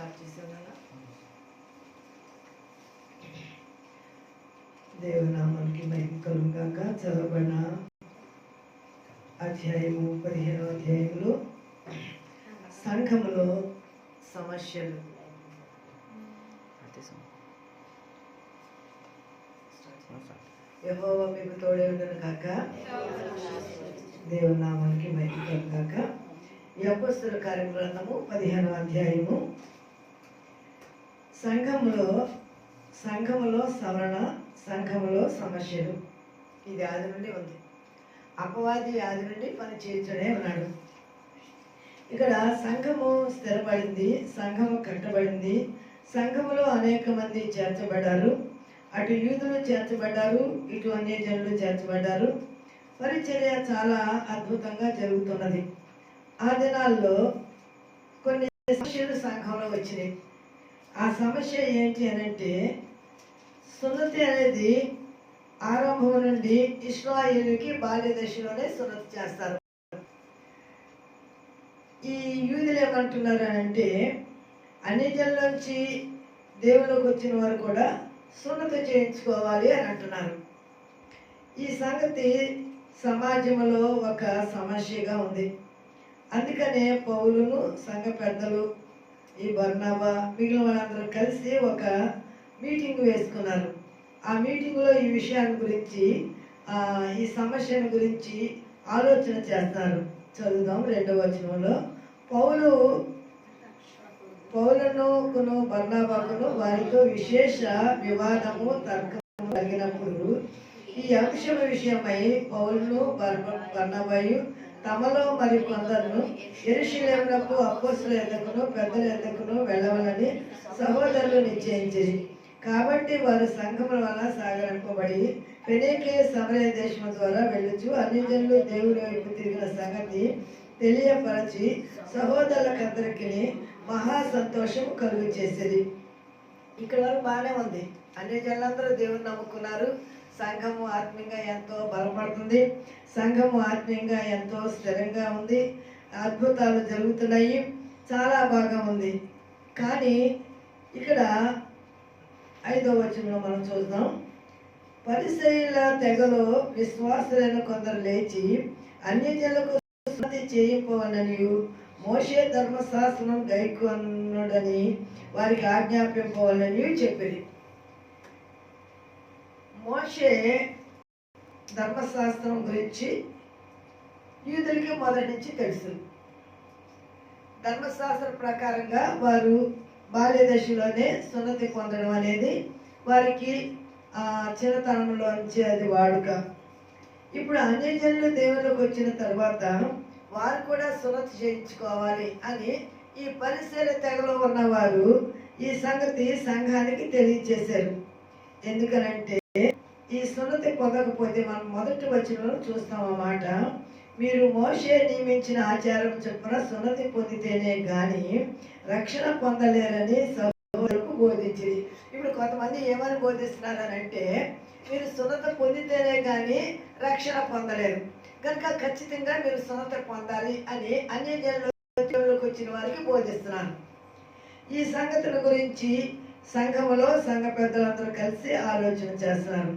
Start చేసాం కదా దేవనామానికి మహిమ కలుగాక చదవబడిన అధ్యాయము పదిహేనవ అధ్యాయంలో సంఘములో సమస్యలు. యెహోవా మీకు తోడే ఉండను కాక దేవనామానికి మహిమ కలుగాక ఈ అపస్తుల కార్యగ్రంథము పదిహేనవ అధ్యాయము. సంఘములో సంఘములో సవరణ సంఘములో సమస్యలు. ఇది ఆది నుండి ఉంది. అపవాది ఆది నుండి పని చేయించడే ఉన్నాడు. ఇక్కడ సంఘము స్థిరపడింది సంఘము కట్టబడింది. సంఘములో అనేక మంది చేర్చబడ్డారు. అటు యూదులు చేర్చబడ్డారు ఇటు అన్య జనులు చేర్చబడ్డారు. పరిచర్య చాలా అద్భుతంగా జరుగుతున్నది. ఆ దినాల్లో కొన్ని సమస్యలు సంఘంలో వచ్చినాయి. ఆ సమస్య ఏంటి అని అంటే సున్నతి అనేది ఆరంభం నుండి ఇస్రాయిల్కి బాల్య దశలోనే సున్నతి చేస్తారు. ఈ యూదులు ఏమంటున్నారు అంటే అన్ని జన్లోంచి దేవుళ్ళకి వచ్చిన వారు కూడా సున్నతి చేయించుకోవాలి అని అంటున్నారు. ఈ సంగతి సమాజంలో ఒక సమస్యగా ఉంది. అందుకనే పౌలును సంఘ పెద్దలు ఈ బర్నాబా మిగిలిన వాళ్ళందరూ కలిసి ఒక మీటింగ్ వేసుకున్నారు. ఆ మీటింగ్లో ఈ విషయాన్ని గురించి ఆ, ఈ సమస్యను గురించి ఆలోచన చేస్తారు. చదువుదాం రెండవ వచనంలో. పౌలు పౌలనుకును బర్ణాబాకును వారితో విశేష వివాదము తర్కము కలిగినప్పుడు ఈ అంశం విషయమై పౌలును బర్ బర్నబాయు తమలో మరి కొందరును ఎరుషులేమునకు అప్పసుల ఎద్దకును పెద్దల ఎద్దకును వెళ్ళవలని సహోదరులు నిశ్చయించిరి. కాబట్టి వారు సంఘముల వల్ల సాగరింపబడి ఫెనేకే సమరయ దేశం ద్వారా వెళ్ళుచు అన్ని జనులు దేవుడి వైపు తిరిగిన సంగతి తెలియపరచి సహోదరులకందరికి మహా సంతోషం కలుగు చేసేది ఇక్కడ వరకు బాగానే ఉంది. అన్ని జనులందరూ దేవుని నమ్ముకున్నారు. సంఘము ఆత్మీయంగా ఎంతో బలపడుతుంది. సంఘము ఆత్మీయంగా ఎంతో స్థిరంగా ఉంది. అద్భుతాలు జరుగుతున్నాయి. చాలా బాగా ఉంది. కానీ ఇక్కడ ఐదో వచనంలో మనం చూద్దాం. పరిశైల తెగలో విశ్వాసులైన కొందరు లేచి అన్యజనులకు సున్నతి చేయకపోవనని మోషే ధర్మశాస్త్రం గైకొన్నడని వారికి ఆజ్ఞాపింపవాలని చెప్పింది మోషే ధర్మశాస్త్రం గురించి యూదులకి మొదటి నుంచి తెలుసు. ధర్మశాస్త్రం ప్రకారంగా వారు బాల్య దశలోనే సున్నతి పొందడం అనేది వారికి చిన్నతనంలో నుంచి అది వాడుక. ఇప్పుడు అన్యజనులు దేవుళ్ళకి వచ్చిన తర్వాత వారు కూడా సున్నతి చేయించుకోవాలి అని ఈ పరిసర తెగలో ఉన్నవారు ఈ సంగతి సంఘానికి తెలియజేశారు. ఎందుకనంటే పొందకపోతే మనం మొదటి వచనంలో చూస్తాం అన్నమాట. మీరు మోషే నియమించిన ఆచారం చొప్పున సున్నతి పొందితేనే కానీ రక్షణ పొందలేరని సభకు బోధించింది ఇప్పుడు కొంతమంది ఏమని బోధిస్తున్నారు అని అంటే మీరు సున్నత పొందితేనే కానీ రక్షణ పొందలేరు. కనుక ఖచ్చితంగా మీరు సున్నత పొందాలి అని అన్ని జనులకు వచ్చిన వారికి బోధిస్తున్నారు ఈ సంగతుల గురించి సంఘములో సంఘ పెద్దలందరూ కలిసి ఆలోచన చేస్తున్నారు.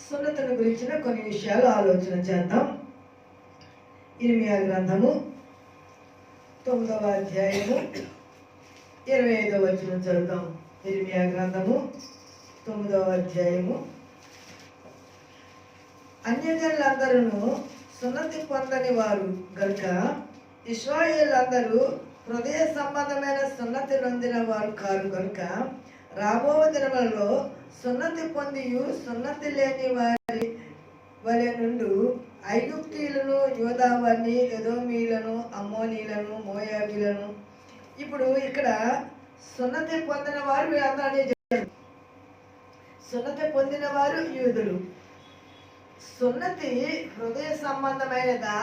సున్నతను గురించిన కొన్ని విషయాలు ఆలోచన చేద్దాం. ఇరిమియా గ్రంథము తొమ్మిదవ అధ్యాయము ఇరవై ఐదవ వచనం చదువుతాం ఇరిమియా గ్రంథము తొమ్మిదవ అధ్యాయము. అన్యజనులందరూ సున్నతి పొందని వారు గనుక ఇస్రాయేలందరూ హృదయ సంబంధమైన సున్నతి నొందిన వారు కారు కనుక రాబో దినములలో సున్నతి పొంది సున్నతి లేని వారి వలె నుండు ఐగుప్తీలను యోధావారిని ఎదోమీలను అమ్మోనీలను మోయాబీలను ఇప్పుడు ఇక్కడ సున్నతి పొందిన వారు వీళ్ళందరినీ చెప్పారు. సున్నతి పొందిన వారు యూదులు. సున్నతి హృదయ సంబంధమైనదా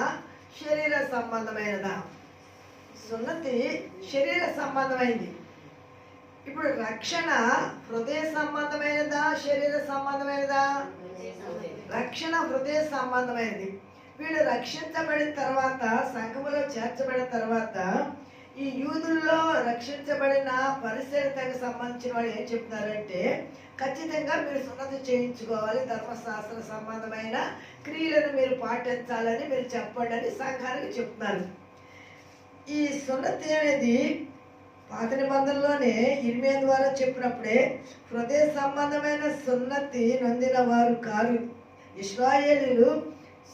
శరీర సంబంధమైనదా? సున్నతి శరీర సంబంధమైంది. ఇప్పుడు రక్షణ హృదయ సంబంధమైనదా శరీర సంబంధమైనదా? రక్షణ హృదయ సంబంధమైనది. వీళ్ళు రక్షించబడిన తర్వాత సంఘములో చేర్చబడిన తర్వాత ఈ యూదుల్లో రక్షించబడిన పరిశీలితకు సంబంధించిన వాళ్ళు ఏం చెప్తారంటే ఖచ్చితంగా మీరు సున్నతి చేయించుకోవాలి ధర్మశాస్త్ర సంబంధమైన క్రియలను మీరు పాటించాలని మీరు చెప్పండి అని సంఘానికి చెప్తున్నారు. ఈ సున్నతి అనేది పాత నిబంధనలోనే ఇర్మియా ద్వారా చెప్పినప్పుడే హృదయ సంబంధమైన సున్నతి నొందిన వారు కారు. ఇస్రాయేలీలు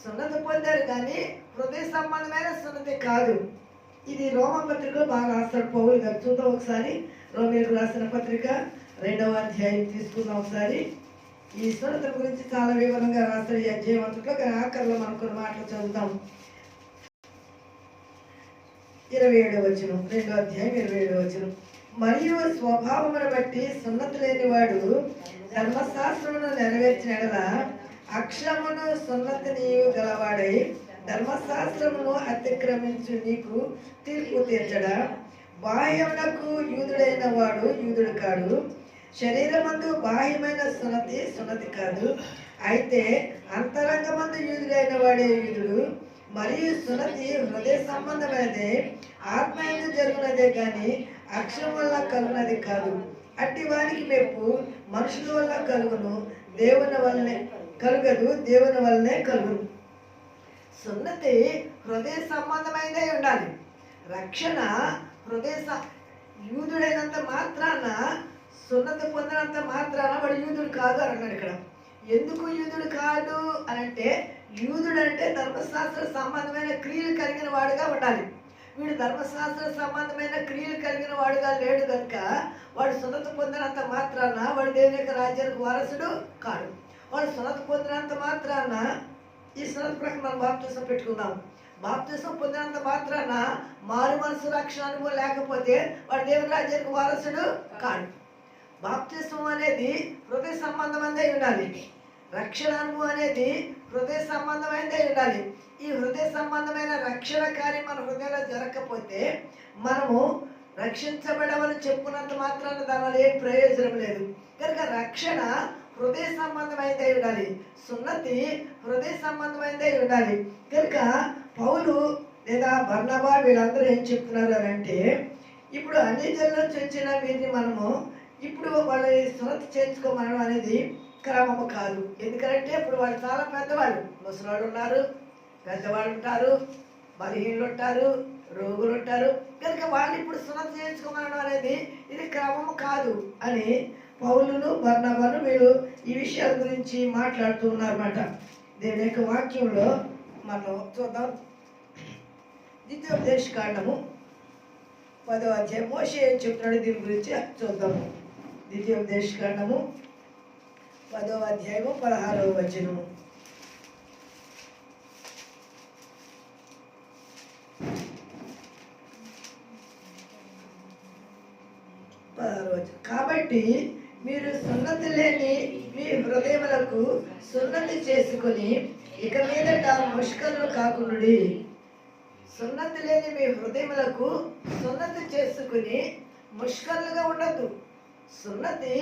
సున్నతి పొందారు కానీ హృదయ సంబంధమైన సున్నతి కాదు. ఇది రోమ పత్రికలో బాగా రాస్తాడు పౌరులు గారు చూద్దాం ఒకసారి. రోమిలకు రాసిన పత్రిక రెండవ అధ్యాయం తీసుకుందాం ఒకసారి. ఈ సున్నత గురించి చాలా వివరంగా రాస్తాడు ఈ అధ్యాయం అంతట్లో కానీ ఆఖరిలో మనం కొన్ని మాటలు చదువుతాం ఇరవై ఏడవ వచనం రెండో అధ్యాయం ఇరవై ఏడవ వచనం. మరియు స్వభావమును బట్టి సున్నతి లేనివాడు ధర్మశాస్త్రమును నెరవేర్చిన అక్షమును అక్షరమును సున్నతిని గలవాడై ధర్మశాస్త్రమును అతిక్రమించు నీకు తీర్పు తీర్చడా. బాహ్యమునకు యూదుడైన వాడు యూదుడు కాడు. శరీరమందు బాహ్యమైన సున్నతి సున్నతి కాదు. అయితే అంతరంగమందు యూదుడైన వాడే యూదుడు. మరియు సున్నతి హృదయ సంబంధమైనదే ఆత్మయందు జరుగునదే కానీ అక్షరం వల్ల కలుగునది కాదు. అట్టి వానికి మెప్పు మనుషుల వల్ల కలుగును దేవుని వల్లనే కలుగదు దేవుని వల్లనే కలుగును. సున్నతి హృదయ సంబంధమైనదే ఉండాలి. రక్షణ హృదయ యూదుడైనంత మాత్రాన సున్నతి పొందినంత మాత్రాన వాడు యూదుడు కాదు అన్నాడు ఇక్కడ. ఎందుకు యూదుడు కాదు అని అంటే యూదుడు అంటే ధర్మశాస్త్ర సంబంధమైన క్రియలు కలిగిన వాడుగా ఉండాలి. వీడు ధర్మశాస్త్ర సంబంధమైన క్రియలు కలిగిన వాడుగా లేడు కనుక వాడు సునత పొందినంత మాత్రాన వాడు దేవుని యొక్క రాజ్యానికి వారసుడు కాడు. వాడు సునత పొందినంత మాత్రాన ఈ సునత ప్రకారం మనం బాప్తీసం పెట్టుకుందాం. బాప్తీసం పొందినంత మాత్రాన మారు మనసు రక్షణ అనుభవం లేకపోతే వాడు దేవుని రాజ్యానికి వారసుడు కాడు. బాప్తిస్వం అనేది హృదయ సంబంధమైనదే ఉండాలి. రక్షణ అనుభవం అనేది హృదయ సంబంధమైనదే ఉండాలి. ఈ హృదయ సంబంధమైన రక్షణ కార్యం మన హృదయంలో జరగకపోతే మనము రక్షించబడమని చెప్పుకున్నంత మాత్రాన దానివల్ల ఏం ప్రయోజనం లేదు. కనుక రక్షణ హృదయ సంబంధమైనదే ఉండాలి. సున్నతి హృదయ సంబంధమైనదే ఉండాలి. కనుక పౌలు లేదా బర్ణబా వీళ్ళందరూ ఏం చెప్తున్నారు అని అంటే ఇప్పుడు అన్ని జన్ల నుంచి వచ్చిన వీరిని మనము ఇప్పుడు వాళ్ళ సురత్ చేర్చుకోమనడం అనేది క్రమము కాదు. ఎందుకంటే ఇప్పుడు వాళ్ళు చాలా పెద్దవాళ్ళు. ముసలాళ్ళు ఉన్నారు పెద్దవాళ్ళు ఉంటారు బలహీనలు ఉంటారు రోగులు ఉంటారు. కనుక వాళ్ళు ఇప్పుడు సున్నతి చేయించుకోమనడం అనేది ఇది క్రమము కాదు అని పౌలును బర్ణబాను వీళ్ళు ఈ విషయాల గురించి మాట్లాడుతూ ఉన్నారన్నమాట. దీని యొక్క వాక్యంలో మనం చూద్దాం. ద్వితీయోపదేశ కాండము పదో అధ్యాయం. మోసే చెప్తున్నాడు దీని గురించి చూద్దాము. ద్వితీయోపదేశ పదో అధ్యాయము పదహారవ వచనము. కాబట్టి మీరు సున్నతి లేని మీ హృదయములకు సున్నతి చేసుకొని ఇక మీదట ముష్కలు కాకుండా సున్నతి లేని మీ హృదయములకు సున్నతి చేసుకుని ముష్కలుగా ఉండదు సున్నతి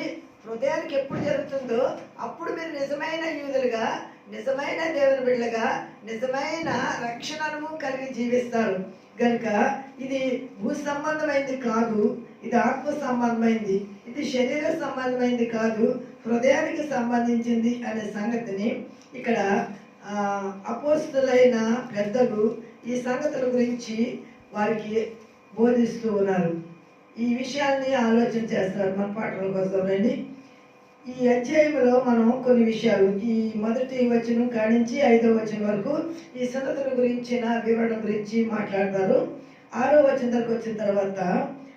హృదయానికి ఎప్పుడు జరుగుతుందో అప్పుడు మీరు నిజమైన యూదులుగా నిజమైన దేవుని బిడ్డలుగా నిజమైన రక్షణను కలిగి జీవిస్తారు. కనుక ఇది భూ సంబంధమైంది కాదు ఇది ఆత్మ సంబంధమైంది ఇది శరీర సంబంధమైంది కాదు హృదయానికి సంబంధించింది అనే సంగతిని ఇక్కడ అపోస్తులైన పెద్దలు ఈ సంగతుల గురించి వారికి బోధిస్తూ ఉన్నారు. ఈ విషయాల్ని ఆలోచన చేస్తారు మన పాటల కోసం రండి. ఈ అధ్యాయంలో మనం కొన్ని విషయాలు ఈ మొదటి వచనం కానించి ఐదో వచనం వరకు ఈ సంగతుల గురించిన వివరణ గురించి మాట్లాడతారు. ఆరో వచనం దగ్గరకు వచ్చిన తర్వాత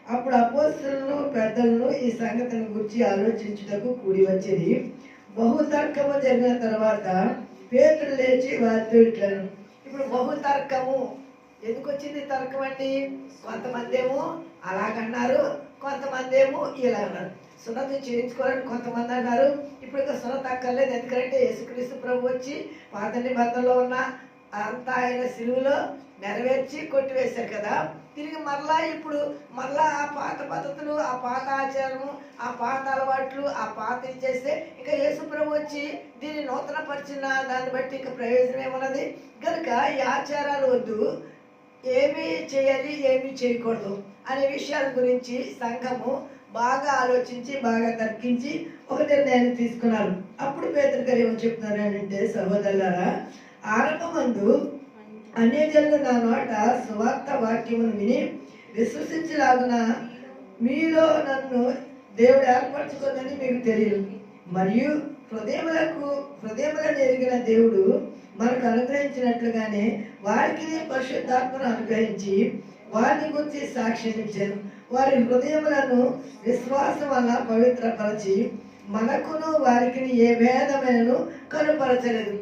అప్పుడు అపోస్తులను పెద్దలను ఈ సంగతిని గురించి ఆలోచించుటకు కూడి వచ్చేది బహుతర్కము జరిగిన తర్వాత పేతులు లేచి వారితో ఇట్లను. ఇప్పుడు బహుతర్కము. ఎందుకు వచ్చింది తర్కం అండి కొంతమంది ఏమో అలాగన్నారు. కొంతమంది ఏమో ఇలా అన్నారు సున్నతి చేయించుకోవాలని కొంతమంది అన్నారు. ఇప్పుడు ఇంకా సున్నత అక్కర్లేదు ఎందుకంటే యేసుక్రీస్తు ప్రభు వచ్చి పాత నిబంధనలో ఉన్న అంతా ఆయన సిలువులో నెరవేర్చి కొట్టివేశారు కదా. తిరిగి మరలా ఇప్పుడు మరలా ఆ పాత పద్ధతులు ఆ పాత ఆచారము ఆ పాత అలవాట్లు ఆ పాత చేస్తే ఇంకా యేసుప్రభు వచ్చి దీన్ని నూతన పరిచిన దాన్ని బట్టి ఇంకా ప్రయోజనం ఏమన్నది? కనుక ఈ ఆచారాలు వద్దు. ఏమి చేయాలి ఏమి చేయకూడదు అనే విషయాల గురించి సంఘము బాగా ఆలోచించి బాగా తర్కించి ఒక నిర్ణయాన్ని తీసుకున్నారు. అప్పుడు పేదలు గారు ఏమని చెప్తున్నారు అంటే సహోదరులారా ఆరంభమందు అన్యజనులు నా నోట సువార్త వాక్యమును విని విశ్వసించలాగున మీలో నన్ను దేవుడు ఏర్పరచుకుందని మీకు తెలియదు. మరియు హృదయములకు హృదయములను ఎరిగిన దేవుడు మనకు అనుగ్రహించినట్లుగానే వారికి పరిశుద్ధాత్మను అనుగ్రహించి వారిని గురించి సాక్ష్యం ఇచ్చారు. వారి హృదయములను విశ్వాసం వల్ల పవిత్రపరచి మనకును వారికి ఏ భేదమైనను కనుపరచలేదు.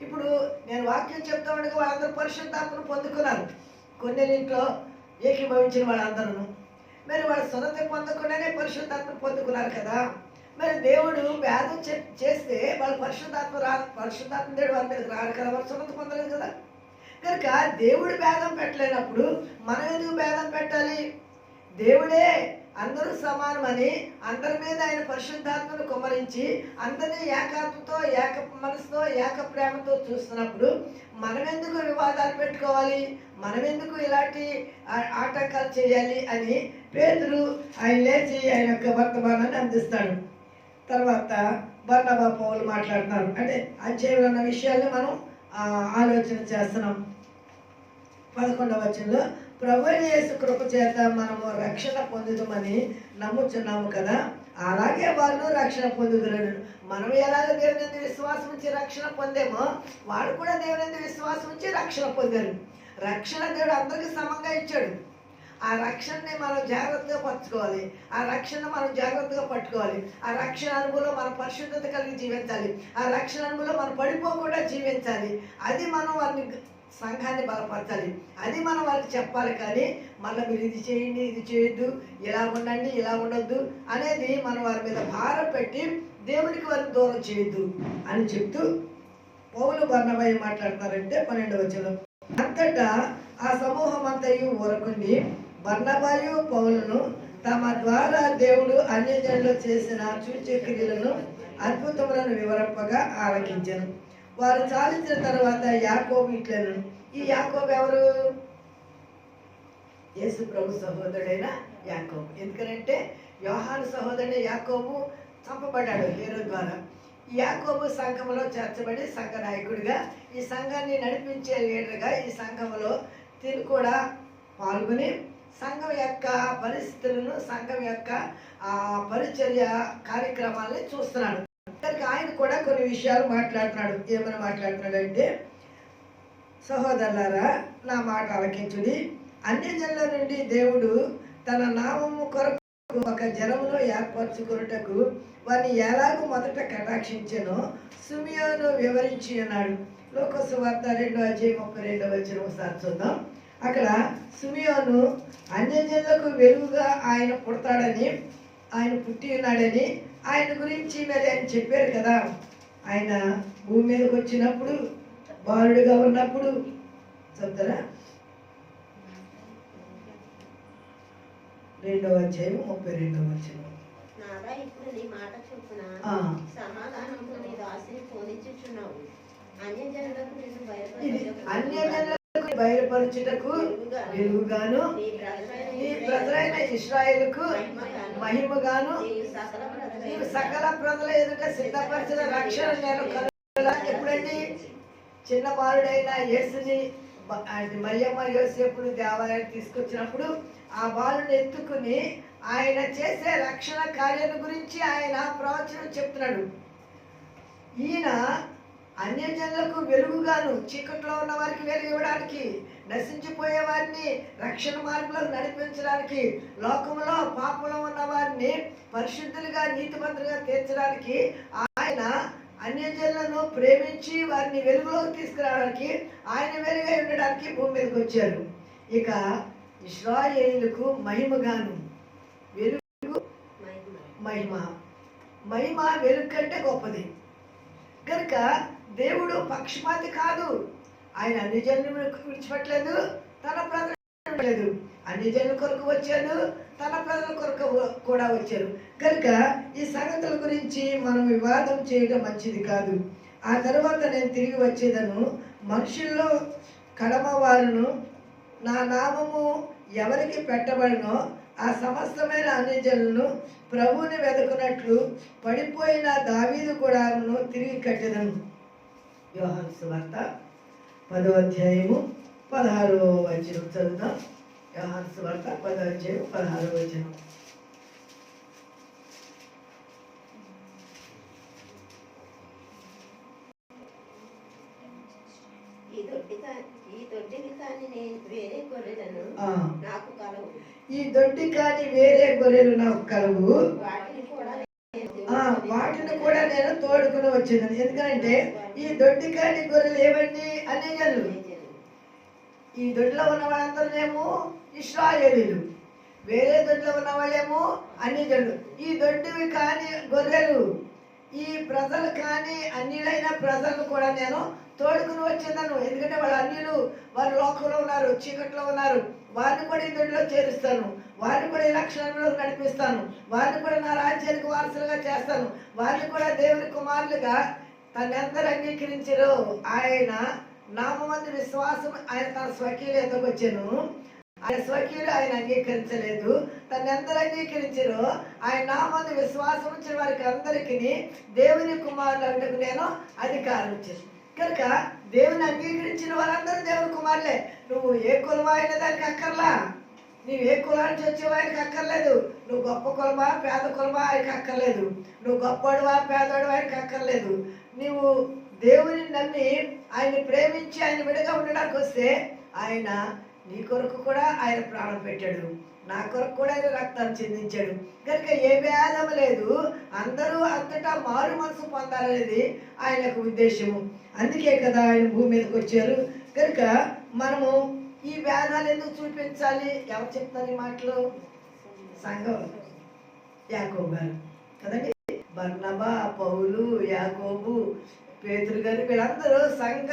ఇప్పుడు నేను వాక్యం చెప్తా ఉండగా వాళ్ళందరూ పరిశుద్ధాత్మను పొందుకున్నారు. కొన్ని ఇంట్లో ఏకీభవించిన వాళ్ళందరూ మరి వాళ్ళు సున్నతి పొందకుండానే పరిశుద్ధాత్మను పొందుకున్నారు కదా. మరి దేవుడు భేదం చేస్తే వాళ్ళు పరిశుద్ధాత్మ రా పరిశుద్ధాత్మ దేవుడు అందరికి మీదకి కదా పొందలేదు కదా. కనుక దేవుడు భేదం పెట్టలేనప్పుడు మనం ఎందుకు భేదం పెట్టాలి? దేవుడే అందరూ సమానమని అందరి మీద ఆయన పరిశుద్ధాత్మను కుమరించి అందరినీ ఏకాత్మతో ఏక మనసుతో ఏక ప్రేమతో చూస్తున్నప్పుడు మనం ఎందుకు వివాదాలు పెట్టుకోవాలి? మనమెందుకు ఇలాంటి ఆటంకాలు చేయాలి అని పేదలు ఆయన లేచి ఆయన యొక్క వర్తమానాన్ని అందిస్తాడు. తర్వాత బర్ణబా పౌలు మాట్లాడుతున్నారు. అంటే అధ్యాయంలో ఉన్న విషయాల్ని మనం ఆలోచన చేస్తున్నాం. పదకొండవ వచనంలో ప్రభు యేసు కృప చేత మనము రక్షణ పొందుతామని నమ్ముచున్నాము కదా. అలాగే వాళ్ళు రక్షణ పొందుతున్నారు మనం ఎలాగ దేవుని విశ్వాసం ఉంచి రక్షణ పొందేమో వాళ్ళు కూడా దేవుని విశ్వాసం ఉంచి రక్షణ పొందారు రక్షణ దేవుడు అందరికీ సమంగా ఇచ్చాడు. ఆ రక్షణని మనం జాగ్రత్తగా పట్టుకోవాలి. ఆ రక్షణ మనం జాగ్రత్తగా పట్టుకోవాలి. ఆ రక్షణ అనుభవంలో మనం పరిశుద్ధత కలిగి జీవించాలి. ఆ రక్షణ అనుభవంలో మనం పడిపోకుండా జీవించాలి. అది మనం వారిని సంఘాన్ని బలపరచాలి. అది మనం వాళ్ళకి చెప్పాలి కానీ మళ్ళీ మీరు ఇది చేయండి ఇది చేయొద్దు ఇలా ఉండండి ఇలా ఉండొద్దు అనేది మనం వారి మీద భారం పెట్టి దేవుడికి వారిని దూరం చేయొద్దు అని చెప్తూ పౌలు బర్ణబాయి మాట్లాడతారంటే పన్నెండు వచనం. అంతటా ఆ సమూహం అంతయు ఊరకుండి బర్ణబాయు పౌలను తమ ద్వారా దేవుడు అన్యజనులు చేసిన సూచక్రియలను అద్భుతములను వివరింపగా ఆలకించాను. వారు చాలించిన తర్వాత యాకోబు ఇట్లను. ఈ యాకోబు ఎవరు? యేసు ప్రభు సహోదరుడైన యాకోబు. ఎందుకంటే వ్యవహార సహోదరుడైన యాకోబు చంపబడ్డాడు హీరో ద్వారా. ఈ యాకోబు సంఘంలో చేర్చబడి సంఘ నాయకుడిగా ఈ సంఘాన్ని నడిపించే లీడర్గా ఈ సంఘంలో తిని కూడా పాల్గొని సంఘం యొక్క పరిస్థితులను సంఘం యొక్క ఆ, పరిచర్య కార్యక్రమాలని చూస్తున్నాడు. కనుక ఆయన కూడా కొన్ని విషయాలు మాట్లాడుతున్నాడు. ఏమని మాట్లాడుతున్నాడంటే సహోదరులారా నా మాట ఆలకించుడి. అన్ని జనుల నుండి దేవుడు తన నామము కొరకు ఒక జనమును ఏర్పరచుకున్నటకు వారిని ఎలాగూ మొదట కటాక్షించానో సుమియోను వివరించి అన్నాడు. లోకసు వార్త రెండో అధ్యాయం ముప్పై రెండో వచ్చిన ఒకసారి చూద్దాం. అక్కడ సుమియోను అన్యజనులకు వెలుగుగా ఆయన పుడతాడని ఆయన పుట్టి ఉన్నాడని ఆయన గురించి మరి ఆయన చెప్పారు కదా. ఆయన భూమి మీదకి వచ్చినప్పుడు బాలుడిగా ఉన్నప్పుడు చెప్తారా? రెండవ అధ్యాయం ముప్పై రెండవ అధ్యాయం నాదా ఇప్పుడు నీ మాట చొప్పున? ఆ. సమాధానంతో నీ దాసిని పోనిచ్చుచున్నావు. అన్యజనులకు బయలుపరచుటకు వెలుగుగాను నీ ప్రజలైన ఇస్రాయేలుకు మహిమగాను నీవు సకల ప్రజల ఎదుట సిద్ధపరిచిన రక్షణ నేను కనుగొనగా ఎప్పుడండి? చిన్న బాలుడైన యేసుని మరియమ్మ యోసేపుని దేవాలయానికి తీసుకొచ్చినప్పుడు ఆ బాలుని ఎత్తుకుని ఆయన చేసే రక్షణ కార్యం గురించి ఆయన ప్రవచనం చెప్తున్నాడు. ఈయన అన్యజనులకు వెలుగుగాను చీకట్లో ఉన్న వారికి వెలుగు ఇవ్వడానికి నశించిపోయే వారిని రక్షణ మార్గంలో నడిపించడానికి లోకంలో పాపంలో ఉన్న వారిని పరిశుద్ధులుగా నీతిమంతులుగా తీర్చడానికి ఆయన అన్యజనులను ప్రేమించి వారిని వెలుగులోకి తీసుకురావడానికి ఆయన వెలుగై ఉండడానికి భూమి మీదకి వచ్చారు. ఇక ఇస్రాయేలుకు మహిమగాను వెలుగు మహిమ. మహిమ. మహిమ వెలుగు కంటే గొప్పది. కనుక దేవుడు పక్షపాతి కాదు. ఆయన అన్ని జనులు విడిచిపెట్టలేదు తన ప్రజలు విడిచిపెట్టలేదు. అన్ని జనుల కొరకు వచ్చాడు తన ప్రజల కొరకు కూడా వచ్చారు కనుక ఈ సంగతుల గురించి మనం వివాదం చేయడం మంచిది కాదు. ఆ తర్వాత నేను తిరిగి వచ్చేదను మనుషుల్లో కడమ వారును నా నామము ఎవరికి పెట్టబడినో ఆ సమస్తమైన అన్యజనులను ప్రభువుని వెతుకున్నట్లు పడిపోయిన దావీదు గుడారమును తిరిగి కట్టెదను. యోహాను సువార్త పదో అధ్యాయము పదహారో వచనం. చదువుదాం. యోహాను సువార్త పదో అధ్యాయం పదహారో వచనం. ఈ దొడ్డి కాని వేరే గొర్రెలు నాకు కలవు వాటిని కూడా నేను ఆ, వాటిని కూడా నేను తోడుకుని వచ్చేదాన్ని ఎందుకంటే ఈ దొడ్డి కాని గొర్రెలు ఏమండి అన్యజనులు. ఈ దొడ్లో ఉన్న వాళ్ళందరూనేమో ఇస్రాయేలీలు వేరే దొడ్లో ఉన్న వాళ్ళేమో అన్యజనులు. ఈ దొడ్డివి కాని గొర్రెలు ఈ ప్రజలు కానీ అన్నిలైన ప్రజలు కూడా నేను తోడుకుని వచ్చిందను. ఎందుకంటే వాళ్ళు అన్యులు వారు లోకంలో ఉన్నారు చీకట్లో ఉన్నారు. వారిని కూడా ఈ చేరుస్తాను. వారిని కూడా ఈ లక్షణంలో నడిపిస్తాను. వారిని కూడా నా రాజ్యానికి వారసులుగా చేస్తాను. వారిని కూడా దేవుని కుమారులుగా తనందరూ అంగీకరించరు ఆయన నామందు విశ్వాసం ఆయన తన స్వకీయులు ఎందుకు ఆయన స్వకీయులు ఆయన అంగీకరించలేదు. తను ఎందరు అంగీకరించారో ఆయన నామందు విశ్వాసం ఉంచిన వారికి అందరికీ దేవుని కుమారులకు నేను అధికారం ఇచ్చాను. కనుక దేవుని అంగీకరించిన వారందరూ దేవుని కుమారులే. నువ్వు ఏ కులమా అయిన దానికి అక్కర్లా. నువ్వు ఏ కులానికి వచ్చేవా ఆయనకి అక్కర్లేదు. నువ్వు గొప్ప కులమా పేద కులమా ఆయనకి అక్కర్లేదు. నువ్వు గొప్పవాడువా పేదవాడు ఆయనకి అక్కర్లేదు. నువ్వు దేవుని నమ్మి ఆయన్ని ప్రేమించి ఆయన విడగా ఉండడానికి వస్తే ఆయన నీ కొరకు కూడా ఆయన ప్రాణం పెట్టాడు. నా కొరకు కూడా ఆయన రక్తాన్ని చెందించాడు. కనుక ఏ భేదం లేదు. అందరూ అంతటా మారు మనసు పొందాలనేది ఆయనకు ఉద్దేశము. అందుకే కదా ఆయన భూమి మీదకి వచ్చారు. కనుక మనము ఈ భేదాలు ఎందుకు చూపించాలి? ఎవరు చెప్తారు ఈ మాటలు? సంఘం. యాకోబు గారు. కదండి? బర్ణబా పౌలు యాకోబు పేతురు గారు వీళ్ళందరూ సంఘ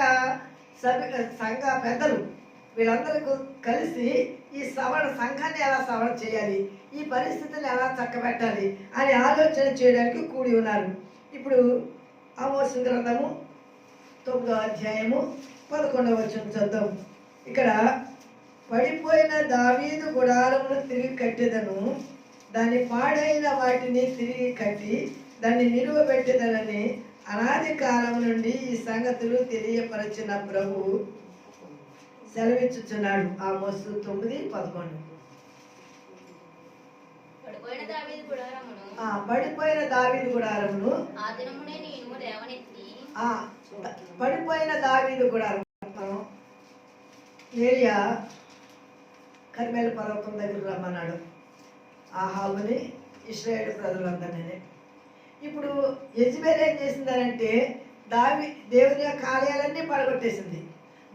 సభ సంఘ పెద్దలు. వీళ్ళందరూ కలిసి ఈ సవరణ సంఘాన్ని ఎలా సవరణ చేయాలి? ఈ పరిస్థితిని ఎలా చక్కబెట్టాలి? అని ఆలోచన చేయడానికి కూడి ఉన్నారు. ఇప్పుడు ఆమోసు గ్రంథము తొమ్మిదో అధ్యాయము పదకొండవ వచ్చిన చూద్దాం ఇక్కడ పడిపోయిన దావీదు గుడారమును తిరిగి కట్టేదను దాని పాడైన వాటిని తిరిగి కట్టి దాన్ని నిలువబెట్టెదనని అనాది కాలం నుండి ఈ సంగతులు తెలియపరచిన ప్రభు. సెలవిచ్చుచున్నాడు. ఆ మోసు తొమ్మిది పదకొండు. పడిపోయిన దావీదు గుడారమును ఆ పడిపోయిన దావీదు ఆ ఆ గుడారం ఏరియా కర్మేల పర్వతం దగ్గర రమ్మన్నాడు. ఆహాబుని ఇస్రాయేల్ ప్రజలందరినీ. ఇప్పుడు యజ్బేల్ ఏం చేసిందనంటే దావి దేవుని యొక్క ఆలయాలన్నీ పడగొట్టేసింది.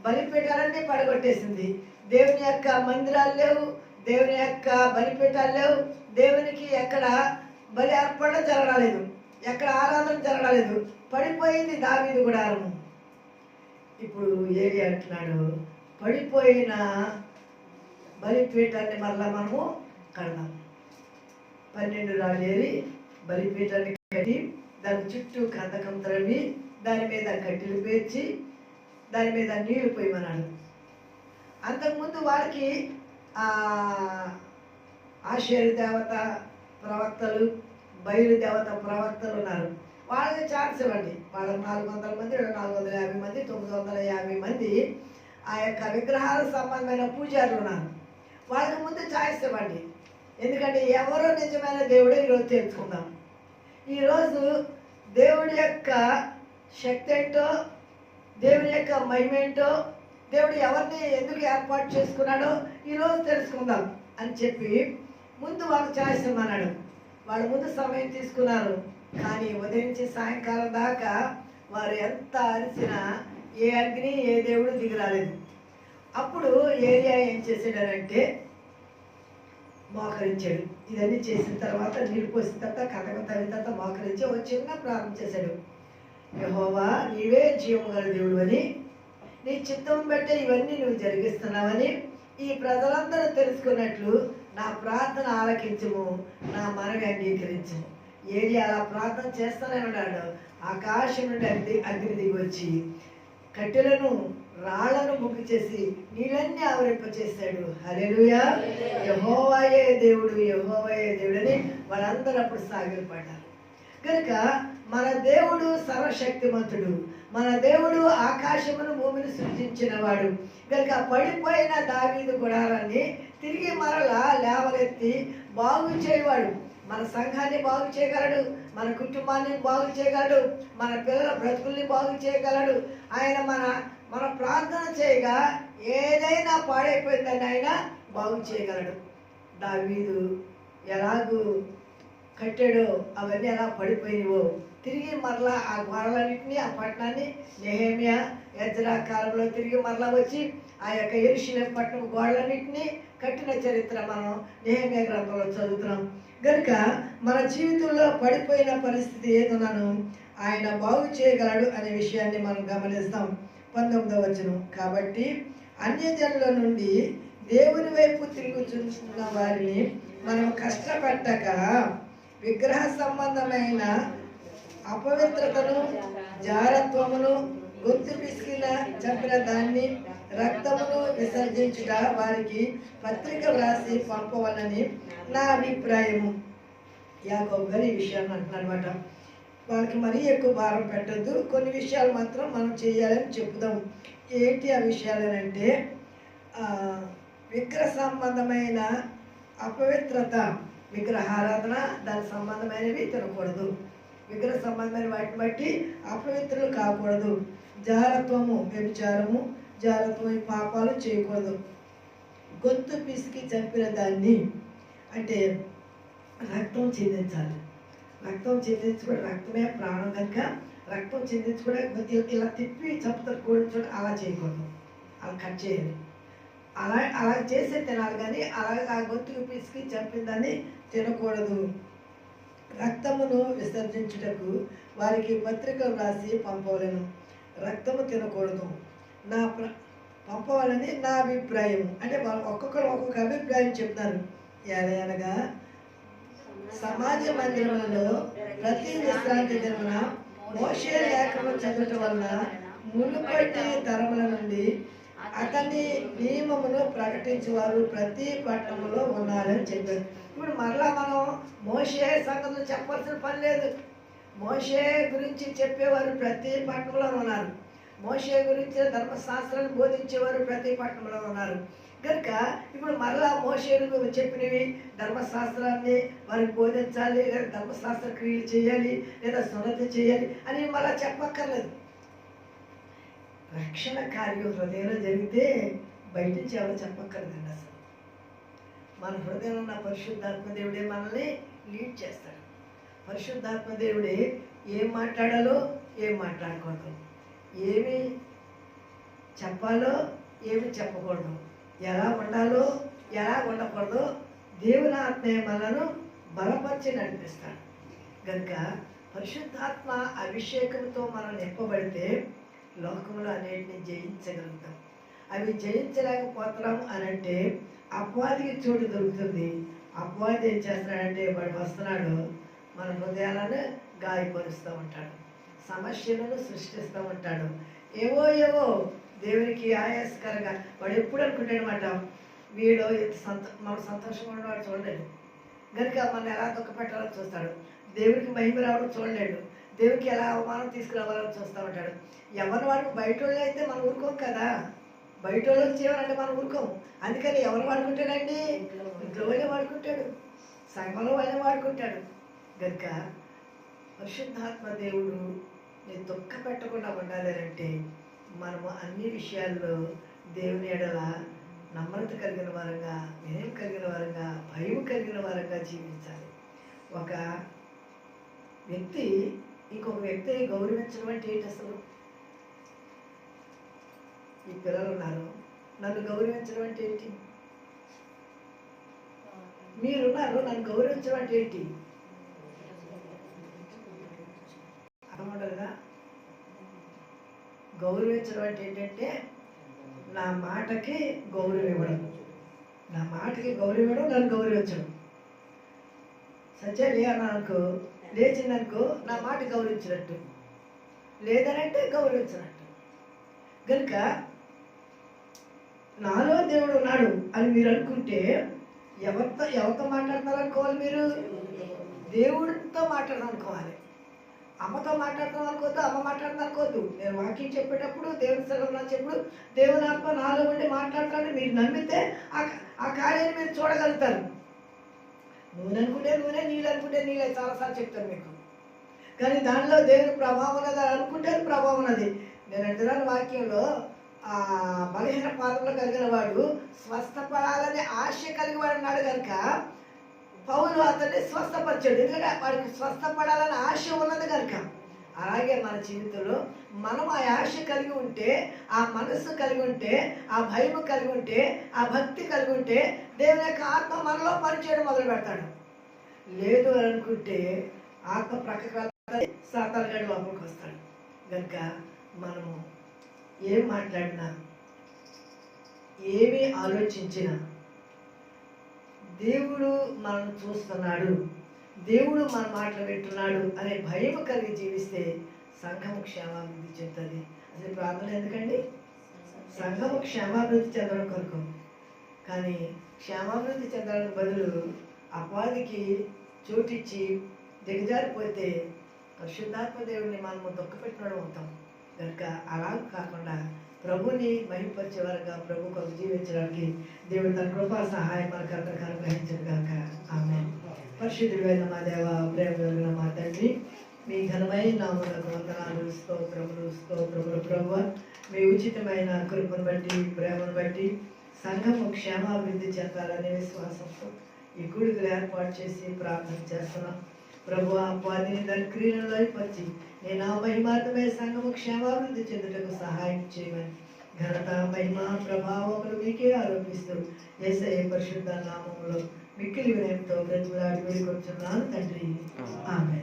బలిపీఠాలన్నీ పడగొట్టేసింది. దేవుని యొక్క మందిరాలు లేవు దేవుని యొక్క బలిపీఠాలు లేవు దేవునికి ఎక్కడ బలి అర్పణ జరగలేదు ఎక్కడ ఆరాధన జరగలేదు. పడిపోయింది దావీదు గుడారము. ఇప్పుడు ఏవి అంటున్నాడు పడిపోయిన బలిపీఠాన్ని మరలా మనము కడదాం. పన్నెండు రాళ్ళేరి బలిపీఠాన్ని కట్టి దాని చుట్టూ కందకం త్రవ్వి దాని మీద కట్టెలు పేర్చి దాని మీద నీళ్ళు పోయమన్నాడు. అంతకుముందు వారికి ఆశ్చర్య దేవత ప్రవక్తలు బయలు దేవత ప్రవక్తలు ఉన్నారు. వాళ్ళకి ఛాన్స్ ఇవ్వండి. వాళ్ళకి నాలుగు వందల మంది రెండు నాలుగు వందల యాభై మంది తొమ్మిది వందల యాభై మంది ఆ యొక్క విగ్రహాల సంబంధమైన పూజారులు ఉన్నారు. వాళ్ళకి ముందు ఛాయిస్ ఇవ్వండి. ఎందుకంటే ఎవరో నిజమైన దేవుడే ఈరోజు తెలుసుకుందాం. ఈరోజు దేవుడి యొక్క శక్తి ఏంటో దేవుని యొక్క మహిమేంటో దేవుడు ఎవరిని ఎందుకు ఏర్పాటు చేసుకున్నాడో ఈరోజు తెలుసుకుందాం అని చెప్పి ముందు వాళ్ళు ఛాయిస్ ఇమ్మన్నాడు వాళ్ళు ముందు సమయం తీసుకున్నారు. కానీ ఉదయం సాయంకాలం దాకా వారు ఎంత అరిచినా ఏ అగ్ని ఏ దేవుడు దిగిరాలేదు. అప్పుడు ఏరియా ఏం చేసాడంటే మోకరించాడు. ఇదన్నీ చేసిన తర్వాత నీళ్ళు పోసిన తర్వాత కథకం తగిన తర్వాత మోకరించి ఒక చిన్న ప్రారంభం చేశాడు. యహోవా నీవే జీవము గల దేవుడు అని నీ చిత్తం బట్టే ఇవన్నీ నువ్వు జరిగిస్తున్నావని ఈ ప్రజలందరూ తెలుసుకున్నట్లు నా ప్రార్థన ఆలకించము నా మనవి అంగీకరించము. ఏది అలా ప్రార్థన చేస్తానే ఉన్నాడు ఆకాశం నుండి అగ్ని అగ్ని దిగి వచ్చి కట్టెలను రాళ్ళను ముగ్గు చేసి నీళ్ళన్నీ ఆవరింపచేశాడు. హల్లెలూయా. యహోవాయే దేవుడు యహోవాయే దేవుడు అని వాళ్ళందరూ అప్పుడు సాగిలపడ్డారు. కనుక మన దేవుడు సర్వశక్తిమంతుడు. మన దేవుడు ఆకాశమును భూమిని సృష్టించిన వాడు కనుక పడిపోయిన దావీదు గుడారాన్ని తిరిగి మరలా లేవలెత్తి బాగు చేయవాడు. మన సంఘాన్ని బాగు చేయగలడు మన కుటుంబాన్ని బాగు చేయగలడు మన పిల్లల బ్రతుకుల్ని బాగు చేయగలడు. ఆయన మన మన ప్రార్థన చేయగా ఏదైనా పాడైపోయిందని ఆయన బాగు చేయగలడు. దావీదు ఎలాగూ కట్టాడో అవన్నీ ఎలా పడిపోయినవో తిరిగి మరలా ఆ గోడలన్నింటినీ ఆ పట్టణాన్ని నెహేమియా ఎజ్రా కాలంలో తిరిగి మరలా వచ్చి ఆ యొక్క ఎరుశిలేం పట్టణం గోడలన్నింటినీ కట్టిన చరిత్ర మనం నెహేమియా గ్రంథంలో చదువుతున్నాం. కనుక మన జీవితంలో పడిపోయిన పరిస్థితి ఏదన్నాను ఆయన బాగు చేయగలడు అనే విషయాన్ని మనం గమనిస్తాం. పంతొమ్మిదవ వచనం. కాబట్టి అన్యజనుల నుండి దేవుని వైపు తిరుగుచున్న వారిని మనం కష్టపెట్టక విగ్రహ సంబంధమైన అపవిత్రతను జారత్వమును గొంతు పిసికిన చెప్పిన దాన్ని రక్తమును విసర్జించుట వారికి పత్రిక వ్రాసి పంపవలని నా అభిప్రాయము. యాకోబు గారు ఈ విషయాన్ని అంటున్నారనమాట వాళ్ళకి మరీ ఎక్కువ భారం పెట్టద్దు. కొన్ని విషయాలు మాత్రం మనం చేయాలని చెప్పుదాం. ఏంటి ఆ విషయాలు అని అంటే విగ్రహ సంబంధమైన అపవిత్రత విగ్రహారాధన దాని సంబంధమైనవి తినకూడదు. విగ్రహ సంబంధమైన వాటిని బట్టి అపవిత్రులు కాకూడదు. జారత్వము వ్యభిచారము జారత్వం పాపాలు చేయకూడదు. గొంతు పిసికి చంపిన దాన్ని అంటే రక్తం చెందించాలి రక్తం చెందించుకోవడం రక్తమే ప్రాణం కనుక రక్తం చెందించుకోవడం ఇలా- ఇలా తిప్పి చంపుతారు కోడి అలా చేయకూడదు. అలా కట్ చేయాలి. అలా అలా చేసే తినాలి కానీ అలా ఆ గొంతుకు పిసికి చంపిన దాన్ని తినకూడదు. రక్తమును విసర్జించుటకు వారికి పత్రికలు రాసి పంపవలను. రక్తము తినకూడదు. నా ప్ర పంపవాలని నా అభిప్రాయం అంటే ఒక్కొక్కరు ఒక్కొక్క అభిప్రాయం చెప్తారు. అనగా సమాజ మందిరంలో ప్రతి విశ్రాంతి దినమున మోషే లేఖను చదవటం వలన మునుపటి తరముల నుండి అతని నియమమును ప్రకటించేవారు ప్రతి పట్టణంలో ఉన్నారని చెప్పారు. ఇప్పుడు మరలా మనం మోషే సంగతులు చెప్పాల్సిన పని లేదు. మోషే గురించి చెప్పేవారు ప్రతి పట్టణంలో ఉన్నారు. మోషే గురించి ధర్మశాస్త్రాన్ని బోధించేవారు ప్రతి పట్టణంలో ఉన్నారు. కనుక ఇప్పుడు మరలా మోషేలు చెప్పినవి ధర్మశాస్త్రాన్ని వారికి బోధించాలి లేదా ధర్మశాస్త్ర క్రియలు చేయాలి లేదా సున్నతి చేయాలి అని మళ్ళా చెప్పక్కర్లేదు. రక్షణ కార్యం హృదయంలో జరిగితే బయట నుంచి ఎవరు చెప్పక్కర్లేదండి అసలు. మన హృదయం ఉన్న పరిశుద్ధాత్మదేవుడే మనల్ని లీడ్ చేస్తాడు. పరిశుద్ధాత్మదేవుడే ఏం మాట్లాడాలో ఏం మాట్లాడకూడదు. ఏమి చెప్పాలో ఏమి చెప్పకూడదు. ఎలా ఉండాలో ఎలా ఉండకూడదు దేవుని ఆత్మే మనను బలపరిచి నడిపిస్తాడు. కనుక పరిశుద్ధాత్మ అభిషేకంతో మనం నింపబడితే లోకంలో అన్నిటిని జయించగలుగుతాం. అవి జయించలేకపోతున్నాం అని అంటే అపవాదికి చోటు దొరుకుతుంది. అపవాది ఏం చేస్తున్నాడంటే వాడు వస్తున్నాడు మన హృదయాలను గాయపరుస్తూ ఉంటాడు. సమస్యలను సృష్టిస్తూ ఉంటాడు. ఏవో ఏవో దేవునికి ఆయాసకరంగా వాడు ఎప్పుడు అనుకుంటాడనమాట వీడు సంత మన సంతోషంగా ఉన్నవాడు చూడలేడు. కనుక మన ఎలా దుఃఖ పెట్టాలో చూస్తాడు. దేవుడికి మహిమ రావడం చూడలేడు. దేవుడికి ఎలా అవమానం తీసుకురావాలని చూస్తూ ఉంటాడు. ఎవరి వాడికి బయట వాళ్ళు అయితే మనం ఊరుకోం కదా. బయట వాళ్ళకి చేయాలంటే మనం ఊరుకోం. అందుకని ఎవరు వాడుకుంటాడండి? ఇంట్లో వాళ్ళే వాడుకుంటాడు. సంఘంలో వాళ్ళే వాడుకుంటాడు. గనుక పరిశుద్ధాత్మ దేవుడు నేను దుఃఖ పెట్టకుండా ఉండాలి అంటే మనము అన్ని విషయాల్లో దేవుని ఎడల నమ్రత కలిగిన వారంగా వినయం కలిగిన వారంగా భయం కలిగిన వారంగా జీవించాలి. ఒక వ్యక్తి ఇంకొక వ్యక్తిని గౌరవించడం అంటే ఏంటి అసలు? ఈ పిల్లలు ఉన్నారు. నన్ను గౌరవించడం అంటే ఏంటి? మీరున్నారు నన్ను గౌరవించడం అంటే ఏంటి? అర్థం గౌరవించడం అంటే ఏంటంటే నా మాటకి గౌరవం ఇవ్వడం. నా మాటకి గౌరవం ఇవ్వడం నన్ను గౌరవించడం. సత్య లే అన్నానుకో లేచిందనుకో నా మాట గౌరవించినట్టు. లేదనంటే గౌరవించినట్టు. కనుక నాలో దేవుడు ఉన్నాడు అని మీరు అనుకుంటే ఎవరితో ఎవరితో మాట్లాడుతున్నారు అనుకోవాలి మీరు? దేవుడితో మాట్లాడదాం అనుకోవాలి. అమ్మతో మాట్లాడతాం అనుకోవద్దు అమ్మ మాట్లాడదాం అనుకోవద్దు. నేను వాక్యం చెప్పేటప్పుడు దేవుని సగంలో చెప్పుడు దేవుని ఆత్మ నాలో ఉండి మాట్లాడతాడని మీరు నమ్మితే ఆ ఆ కార్యాన్ని మీరు చూడగలుగుతారు. నూనె అనుకుంటే నూనె నీళ్ళు అనుకుంటే నీళ్ళే చాలాసార్లు చెప్తాను మీకు. కానీ దానిలో దేవుని ప్రభావం అనేది అనుకుంటే ప్రభావం అది నేను అంటున్నాను వాక్యంలో బలహీన పాదంలో కలిగిన వాడు స్వస్థపడాలనే ఆశ కలిగి వాడు అన్నాడు కనుక పౌలు అతన్ని స్వస్థపరిచాడు. ఎందుకంటే వాడికి స్వస్థపడాలని ఆశ ఉన్నది కనుక అలాగే మన జీవితంలో మనం ఆ ఆశ కలిగి ఉంటే ఆ మనస్సు కలిగి ఉంటే ఆ భయం కలిగి ఉంటే ఆ భక్తి కలిగి ఉంటే దేవుని యొక్క ఆత్మ మనలో పనిచేయడం మొదలు పెడతాడు. లేదు అనుకుంటే ఆత్మ ప్రక్కకు వెళ్తాడు సాతాను గడి లోపలికి వస్తాడు. కనుక మనము ఏం మాట్లాడినా? ఏమి ఆలోచించినా? దేవుడు మనల్ని చూస్తున్నాడు. దేవుడు మన మాటలు వింటున్నాడు అనే భయం కలిగి జీవిస్తే సంఘము క్షేమాభివృద్ధి చెందుతుంది. అసలు ప్రార్థన ఎందుకండి? సంఘము క్షేమాభివృద్ధి చెందడం కొరకు. కానీ క్షేమాభివృద్ధి చెందడానికి బదులు అపాధికి చోటిచ్చి దిగజారిపోతే పరిశుద్ధాత్మ దేవుడిని మనము దుఃఖపెట్టినడం అవుతాం కనుక అలా కాకుండా ప్రభుని మహింపరిచే వరగా ప్రభు కొరకు జీవించడానికి దేవుడు తన కృపా సహాయం మనకు అందరికీ అనుగ్రహించను కనుక ఆమె పరిశుద్ధుడైన మా దేవ ప్రేమ కలిగిన మా తండ్రి మీ ఘనమైన నామలకు వందనాలు స్తోత్రములు స్తోత్రములు ప్రభు మీ ఉచితమైన కృపను బట్టి ప్రేమను బట్టి సంఘము క్షేమాభివృద్ధి చెందాలనే విశ్వాసంతో ఈ గుడికలు ఏర్పాటు చేసి ప్రార్థన చేస్తున్నాం. ప్రభు అపాధిని దాని క్రియలలో పరిచి నేను ఆ మహిమార్థమే సంఘము క్షేమాభివృద్ధి చెందుటకు సహాయం చేయమని. ఘనత మహిమ ప్రభావములు మీకే ఆరోపిస్తూ ఏసఐ పరిశుద్ధ నామములో మిక్కిలి వినయంతో బ్రతులాడి వెళ్ళి తండ్రి. ఆమె